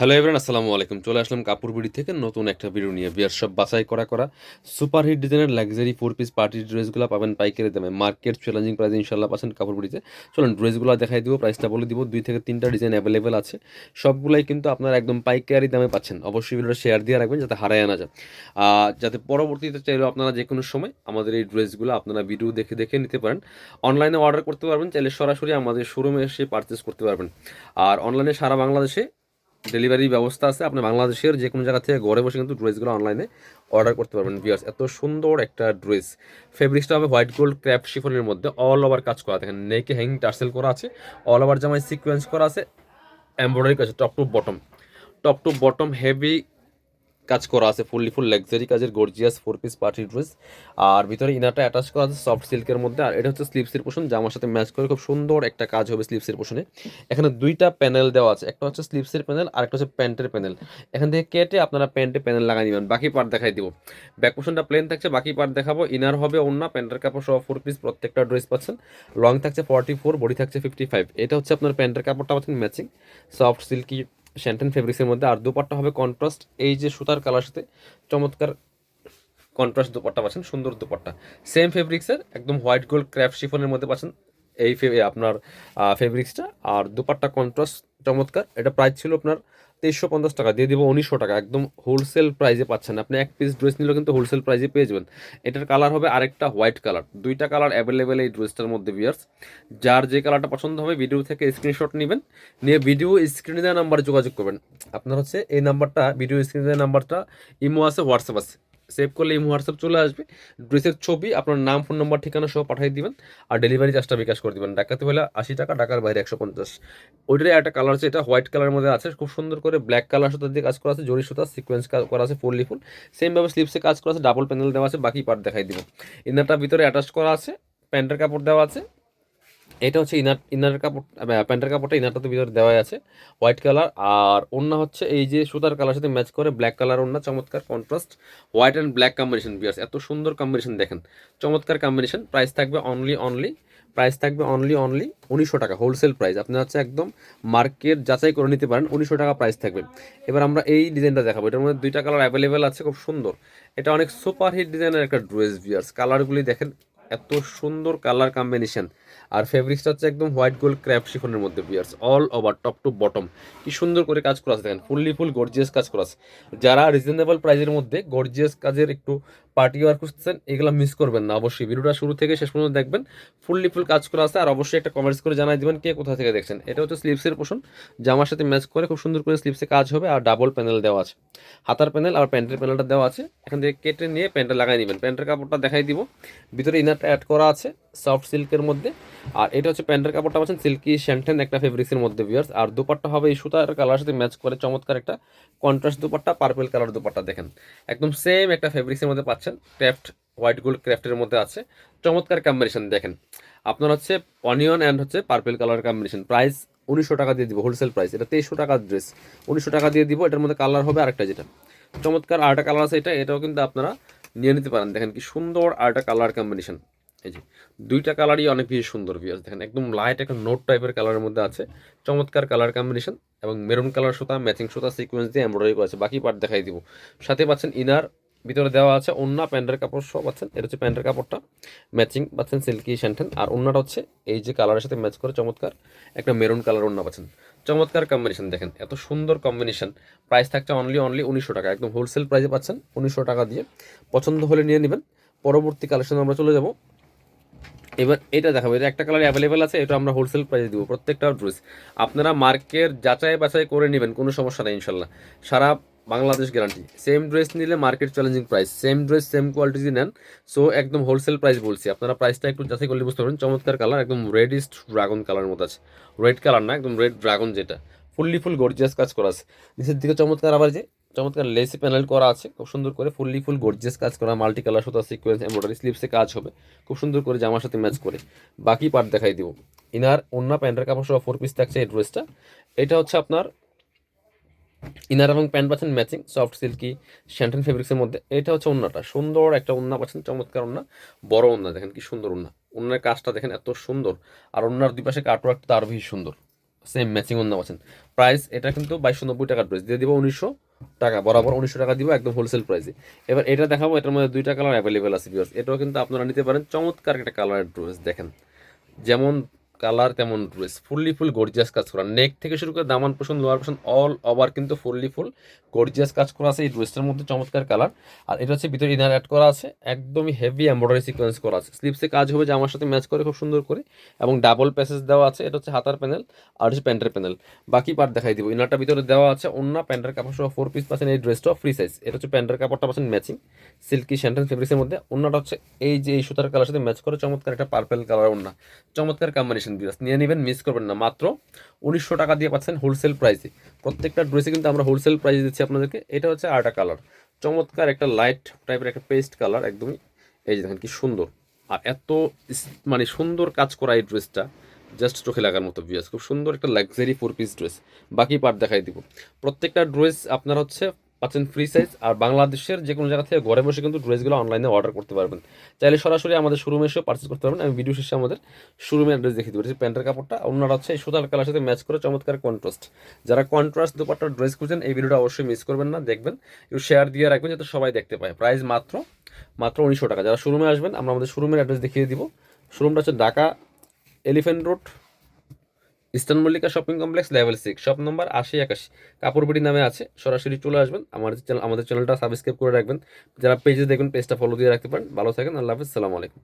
Hello everyone আসসালামু আলাইকুম। চলে আসলাম কাপড় বিড়ি থেকে নতুন একটা ভিডিও নিয়ে। বিয়ার সব বাছাই করা করা। সুপার হিট ডিজাইনের লাক্সারি ফোর পিস পার্টি ড্রেসগুলো পাবেন পাইকারি দামে। মার্কেট চ্যালেঞ্জিং প্রাইস ইনশাল্লাহ পাচ্ছেন কাপড় বিড়িতে। চলুন, ড্রেসগুলো দেখাই দিব প্রাইসটা বলে দিব। দুই থেকে তিনটা ডিজাইন অ্যাভেলেবেল আছে। সবগুলাই কিন্তু আপনার একদম পাইকারি দামে পাচ্ছেন। অবশ্যই ভিডিওটা শেয়ার দিয়ে রাখবেন যাতে হারায় আনা যায়। আর যাতে পরবর্তীতে চাইলেও আপনারা যে কোনো সময় আমাদের এই ড্রেসগুলো আপনারা ভিডিও দেখে দেখে নিতে পারেন। অনলাইনে অর্ডার করতে পারবেন, চাইলে সরাসরি আমাদের শোরুমে এসে পারচেস করতে পারবেন। আর অনলাইনে সারা বাংলাদেশে ডেলিভারি ব্যবস্থা আছে। আপনি বাংলাদেশের যে কোনো জায়গা থেকে ঘরে বসে কিন্তু ড্রেসগুলো অনলাইনে অর্ডার করতে পারবেন। বিয়ার্স এত সুন্দর একটা ড্রেস। ফেব্রিক্সটা হবে হোয়াইট গোল্ড ক্র্যাপ শিফনের মধ্যে। অল ওভার কাজ করা। দেখেন নেকে হ্যাং টার্সেল করা আছে। অল ওভার জামাই সিকোয়েন্স করা আছে। এমব্রয়ডারি কাজ top to bottom top to bottom heavy কাজ করা আছে ফুললি ফুল লাক্সারি কাজের gorgeous four piece party dress আর ভিতরে ইনারটা অ্যাটাচ করা আছে সফট সিল্কের মধ্যে। আর এটা হচ্ছে স্লিপসের পোষণ জামার সাথে ম্যাচ করে খুব সুন্দর একটা কাজ হবে স্লিপসের পোষণে এখানে দুইটা প্যানেল দেওয়া আছে, একটা হচ্ছে স্লিপসের প্যানেল আর একটা হচ্ছে প্যান্টের প্যানেল এখান থেকে কেটে আপনারা প্যান্টে প্যানেল লাগাই নেবেন বাকি পার্ট দেখাই দিব। ব্যাক পোষণটা প্লেন থাকছে, বাকি পার্ট দেখাবো। ইনার হবে অন্য প্যান্টের কাপড় সহ ফোর পিস প্রত্যেকটা ড্রেস পাচ্ছেন। লং থাকছে ফর্টি ফোর বডি থাকছে ফিফটি ফাইভ এটা হচ্ছে আপনার প্যান্টের কাপড়টা পাচ্ছেন ম্যাচিং সফট সিল্কি শ্যান্টেন ফেব্রিক্সের মধ্যে। আর দুপাট্টা হবে কন্ট্রাস্ট এই যে সুতার কালার সাথে চমৎকার কন্ট্রাস্ট দুপাট্টা পাচ্ছেন, সুন্দর দুপাট্টা। সেম ফেব্রিক্সের একদম হোয়াইট গোল্ড ক্র্যাপ শিফনের মধ্যে পাচ্ছেন এই আপনার ফেব্রিক্সটা আর দুপাট্টা কন্ট্রাস্ট চমৎকার। এটা প্রাইস ছিল আপনার তেইশশো পঞ্চাশ টাকা, দিয়ে দিব উনিশশো টাকা। একদম হোলসেল প্রাইসে পাচ্ছেন। আপনি এক পিস ড্রেস নিলেও কিন্তু হোলসেল প্রাইসে পেয়ে যাবেন। এটার কালার হবে আরেকটা হোয়াইট কালার দুইটা কালার অ্যাভেলেবেল এই ড্রেসটার মধ্যে বিয়ার্স যার যে কালারটা পছন্দ হবে ভিডিও থেকে স্ক্রিনশট নেবেন। নিয়ে ভিডিও স্ক্রিনে দেওয়া নাম্বারে যোগাযোগ করবেন। আপনার হচ্ছে এই নাম্বারটা ভিডিও স্ক্রিনে দেওয়া নাম্বারটা ইমো আছে হোয়াটসঅ্যাপ আছে। সেভ করলে ইমো হোয়াটসঅ্যাপ চলে আসবে। ড্রেসের ছবি, আপনার নাম ফোন নম্বর ঠিকানা সহ পাঠিয়ে দিবেন আর ডেলিভারি চার্জটা বিকাশ করে দিবেন। ঢাকাতে হলে আশি টাকা, ঢাকার বাইরে একশো পঞ্চাশ। ওইটারই একটা কালার আছে, এটা হোয়াইট কালারের মধ্যে আছে। খুব সুন্দর করে ব্ল্যাক কালার সুতা দিয়ে কাজ করা আছে, জরি সুতা সিকোয়েন্স করা আছে, ফুললি ফুল। সেমভাবে স্লিপসে কাজ করা আছে ডাবল প্যানেল দেওয়া আছে, বাকি পার্ট দেখাই দিব। ইনারটা ভিতরে অ্যাটাচ করা আছে প্যান্টের কাপড় দেওয়া আছে। এটা হচ্ছে ইনার ইনারের কাপড় প্যান্টের কাপড়টা ইনারটা তো ভিতরে দেওয়াই আছে হোয়াইট কালার আর ওন্না হচ্ছে এই যে সুতার কালার সাথে ম্যাচ করে ব্ল্যাক কালার ওন্না চমৎকার contrast white and black combination বিয়ার্স এত সুন্দর কম্বিনেশন দেখেন, চমৎকার কম্বিনেশন প্রাইস থাকবে অনলি অনলি প্রাইস থাকবে অনলি অনলি উনিশশো টাকা হোলসেল প্রাইস আপনি হচ্ছে একদম মার্কেট যাচাই করে নিতে পারেন, উনিশশো টাকা প্রাইস থাকবে। এবার আমরা এই ডিজাইনটা দেখাবো, এটার মধ্যে দুইটা কালার অ্যাভেলেবেল আছে, খুব সুন্দর, এটা অনেক সুপার হিট ডিজাইনের একটা ড্রেস বিয়ার্স কালারগুলি দেখেন, এত সুন্দর কালার কম্বিনেশন আর ফেব্রিক্সটা হচ্ছে একদম হোয়াইট গোল্ড ক্র্যাপ শিফনের মধ্যে বিয়ার্স all over top to bottom কি সুন্দর করে কাজ করা আছে, দেখেন ফুললি ফুল গর্জিয়াস কাজ করা আছে। যারা রিজনেবল প্রাইসের মধ্যে গর্জিয়াস কাজের একটু পার্টি ওয়ার খুঁজছেন এগুলো মিস করবেন না, অবশ্যই। ভিডিওটা শুরু থেকে শেষ পর্যন্ত দেখবেন ফুললি ফুল কাজ করা আছে। আর অবশ্যই একটা কমেন্টস করে জানাই দিবেন, কে কোথা থেকে দেখছেন। এটা হচ্ছে স্লিপসের পোষণ জামার সাথে ম্যাচ করে খুব সুন্দর করে স্লিপসে কাজ হবে, আর ডাবল প্যানেল দেওয়া আছে। হাতার প্যানেল আর প্যান্টের প্যানেলটা দেওয়া আছে। এখান থেকে কেটে নিয়ে প্যান্টটা লাগাই নেবেন প্যান্টের কাপড়টা দেখাই দিব। ভিতরে ইনারটা অ্যাড করা আছে। সফট সিল্কের মধ্যে। আর এটা হচ্ছে প্যান্টের কাপড়টা পাচ্ছেন সিল্কি শ্যান্টেন একটা ফেব্রিক্সের মধ্যে বিয়ার্স আর দুপাট্টা হবে এই সুতার কালার সাথে ম্যাচ করে চমৎকার একটা contrast dupatta purple colour dupatta দেখেন। একদম সেম একটা ফেব্রিক্সের মধ্যে পাচ্ছেন ক্র্যাফট হোয়াইট গোল্ড ক্র্যাফটের মধ্যে আছে। চমৎকার কম্বিনেশন দেখেন। আপনার হচ্ছে অনিয়ন অ্যান্ড হচ্ছে পার্পেল কালার কম্বিনেশন প্রাইস উনিশশো টাকা দিয়ে দিব হোলসেল প্রাইস এটা তেইশশো টাকার ড্রেস উনিশশো টাকা দিয়ে দিব, এটার মধ্যে কালার হবে আরেকটা যেটা। চমৎকার আরেকটা কালার আছে এটা, এটাও কিন্তু আপনারা নিয়ে নিতে পারেন। দেখেন কি সুন্দর আরেকটা কালার কম্বিনেশন এই যে, দুইটা কালারই অনেক বেশি সুন্দর বিয়াস দেখেন, একদম লাইট একটা নোট টাইপের কালারের মধ্যে আছে। চমৎকার কালার কম্বিনেশন এবং মেরুন কালার সুতা ম্যাচিং সুতা সিকোয়েন্স দিয়ে এমব্রয়ডারি করা আছে। বাকি পার্ট দেখাই দিব। সাথে পাচ্ছেন ইনার ভিতরে দেওয়া আছে অন্য প্যান্টের কাপড় সব পাচ্ছেন। এটা হচ্ছে প্যান্টের কাপড়টা। ম্যাচিং পাচ্ছেন সিল্কি শ্যান্টেন আর অন্যটা হচ্ছে এই যে কালারের সাথে ম্যাচ করে চমৎকার একটা মেরুন কালার অন্য পাচ্ছেন। চমৎকার কম্বিনেশন দেখেন, এত সুন্দর কম্বিনেশন প্রাইস থাকছে অনলি অনলি উনিশশো টাকা। একদম হোলসেল প্রাইসে পাচ্ছেন উনিশশো টাকা দিয়ে। পছন্দ হলে নিয়ে নেবেন। পরবর্তী কালেকশন আমরা চলে যাব। এবার এটা দেখাবো, এটা একটা কালার অ্যাভেলেবেল আছে, এটা আমরা হোলসেল প্রাইসে দিব, প্রত্যেকটা ড্রেস আপনারা মার্কের যাচাই বাছাই করে নেবেন, কোনো সমস্যা নেই, ইনশাল্লাহ। সারা বাংলাদেশ গ্যারান্টি সেম ড্রেস নিলে market challenging price same dress same quality নেন সো একদম হোলসেল প্রাইস বলছি। আপনারা প্রাইসটা একটু যাচাই করলে বুঝতে পারবেন, চমৎকার কালার একদম রেডিস্ট ড্রাগন কালার মতো আছে। রেড কালার না, একদম রেড ড্রাগন যেটা। ফুললি ফুল গর্জিয়াস কাজ করা আছে। নিচের দিকে চমৎকার আবার যে চমৎকার লেসি প্যানেল করা আছে, খুব সুন্দর করে ফুললি ফুল গর্জিয়াস কাজ করা মাল্টি কালার সুতা সিকোয়েন্স এমব্রয়ডারি স্লিপসে কাজ হবে, খুব সুন্দর করে জামার সাথে ম্যাচ করে। বাকি পার্ট দেখাই দিব। ইনার অন্য প্যান্টের কাপড় সহ ফোর পিস থাকছে এই ড্রেসটা এটা হচ্ছে আপনার ইনার এবং প্যান্ট পাচ্ছেন ম্যাচিং সফট সিল্কি শ্যান্টেন ফেব্রিক্সের মধ্যে। এটা হচ্ছে ওন্নাটা সুন্দর একটা ওন্না পাচ্ছেন, চমৎকার ওন্না বড় ওন্না দেখেন কি সুন্দর ওন্না ওন্নার কাজটা দেখেন এত সুন্দর। আর ওন্নার দুই পাশে কাটওয়ার্কটা আরও বেশি সুন্দর। সেম ম্যাচিং অন্য পাচ্ছেন। প্রাইস এটা কিন্তু বাইশশো নব্বই টাকার ড্রেস দিয়ে দিব উনিশশো টাকা, বরাবর উনিশশো টাকা দিব একদম হোলসেল প্রাইসে এবার এটা দেখাবো, এটার মধ্যে দুইটা কালার অ্যাভেলেবেল আছে ভিউয়ার্স এটাও কিন্তু আপনারা নিতে পারেন। চমৎকার একটা কালারের ড্রেস দেখেন। যেমন কালার তেমন ড্রেস ফুললি ফুল গর্জিয়াস কাজ করা। নেক থেকে শুরু করে দামান portion lower portion all over কিন্তু ফুললি ফুল গর্জিয়াস কাজ করা আছে এই ড্রেসটার মধ্যে, চমৎকার কালার। আর এটা হচ্ছে ভিতরে ইনার অ্যাড করা আছে, একদমই হেভি এম্ব্রয়ডারি সিকোয়েন্স করা আছে। স্লিপসে কাজ হবে যে আমার সাথে ম্যাচ করে, খুব সুন্দর করে। এবং ডাবল প্যাসেজ দেওয়া আছে, এটা হচ্ছে হাতার প্যানেল আর হচ্ছে প্যান্টের প্যানেল বাকি পার্ট দেখাই দিব। ইনারটা ভিতরে দেওয়া আছে অন্য প্যান্টের কাপড় সহ ফোর পিস পাচ্ছেন এই ড্রেসটা ফ্রি সাইজ এটা হচ্ছে প্যান্টের কাপড়টা পাচ্ছেন ম্যাচিং সিল্কি শ্যান্টেন ফেব্রিক্সের মধ্যে। অন্যটা হচ্ছে এই যে এই সুতার কালার সাথে ম্যাচ করে, চমৎকার একটা পার্পেল কালার অন্য চমৎকার কম্বিনেশন বিরাজ। নিয়ে নেবেন মিস করবেন না। মাত্র উনিশশো টাকা দিয়ে পাচ্ছেন হোলসেল প্রাইসে প্রত্যেকটা ড্রেসে কিন্তু আমরা হোলসেল প্রাইসে দিচ্ছি আপনাদেরকে। এটা হচ্ছে আরেকটা কালার চমৎকার একটা লাইট টাইপের একটা পেস্ট কালার একদমই এই যে দেখেন কি সুন্দর। আর এত মানে সুন্দর কাজ করা এই ড্রেসটা জাস্ট চোখে লাগার মতো ভিউয়ার্স খুব সুন্দর একটা লাক্সারি ফোর পিস ড্রেস বাকি পার্ট দেখাই দিব। প্রত্যেকটা ড্রেস আপনার হচ্ছে পাচ্ছেন ফ্রি সাইজ আর বাংলাদেশের যে কোনো জায়গা থেকে ঘরে বসে কিন্তু ড্রেসগুলো অনলাইনে অর্ডার করতে পারবেন। চাইলে সরাসরি আমাদের শোরুমে এসেও পার্চেস করতে পারবেন। আমি ভিডিও শেষে আমাদের শোরুমের অ্যাড্রেস দেখিয়ে দেবো। প্যান্টের কাপড়টা অন্যরা হচ্ছে এই সুতার কালার সাথে ম্যাচ করে চমৎকার কন্ট্রাস্ট যারা কন্ট্রাস্ট দুপাট্টা ড্রেস খুঁজছেন এই ভিডিওটা অবশ্যই মিস করবেন না, দেখবেন। একটু শেয়ার দিয়ে রাখবেন যাতে সবাই দেখতে পায়। প্রাইস মাত্র মাত্র উনিশশো টাকা। যারা শোরুমে আসবেন, আমরা আমাদের শোরুমের অ্যাড্রেস দেখিয়ে দিব। শোরুমটা হচ্ছে Dhaka Elephant Road Eastern Mallika shopping complex, level six, shop number আশি একাশি। কাপড়বিড়ি নামে আছে, সরাসরি চলে আসবেন। আমার চ্যানেল, আমাদের চ্যানেলটা সাবস্ক্রাইব করে রাখবেন। যারা পেজে দেখবেন, পেজটা ফলো দিয়ে রাখতে পারেন। ভালো থাকেন, আল্লাহ হাফিজ, সালামু আলাইকুম।